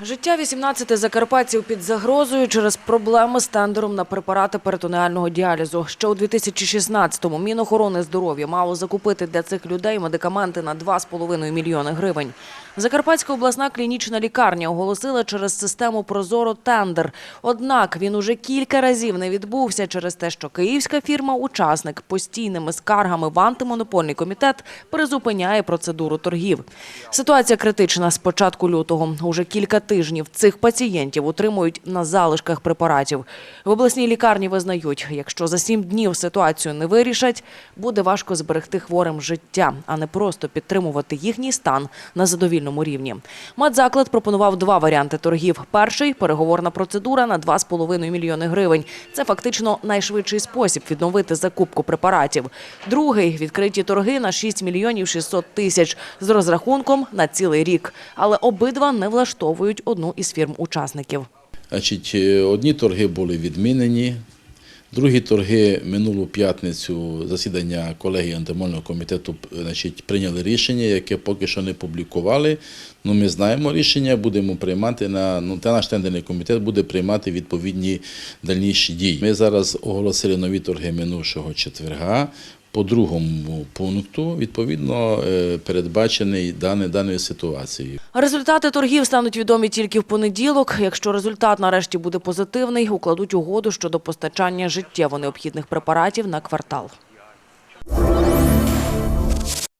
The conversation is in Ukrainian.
Життя 18 закарпатців під загрозою через проблеми з тендером на препарати перитонеального діалізу. Ще у 2016-му Мінохорони здоров'я мало закупити для цих людей медикаменти на 2,5 мільйони гривень. Закарпатська обласна клінічна лікарня оголосила через систему Прозоро тендер. Однак він уже кілька разів не відбувся через те, що київська фірма-учасник постійними скаргами в антимонопольний комітет призупиняє процедуру торгів. Ситуація критична з початку лютого. Уже кілька тижнів цих пацієнтів утримують на залишках препаратів. В обласній лікарні визнають, якщо за сім днів ситуацію не вирішать, буде важко зберегти хворим життя, а не просто підтримувати їхній стан на задовільному рівні. Медзаклад пропонував два варіанти торгів. Перший переговорна процедура на 2,5 мільйони гривень. Це фактично найшвидший спосіб відновити закупку препаратів. Другий відкриті торги на 6 мільйонів 600 тисяч з розрахунком на цілий рік. Але обидва не влаштовують одну із фірм-учасників. Е, одні торги були відмінені, другі торги минулу п'ятницю засідання колегії антимонного комітету значить, прийняли рішення, яке поки що не публікували. Ну, ми знаємо рішення, будемо приймати на ну, та наш тендерний комітет буде приймати відповідні дальніші дії. Ми зараз оголосили нові торги минувшого четверга. По другому пункту відповідно е, передбачений дане даної ситуації. Результати торгів стануть відомі тільки в понеділок. Якщо результат нарешті буде позитивний, укладуть угоду щодо постачання життєво необхідних препаратів на квартал.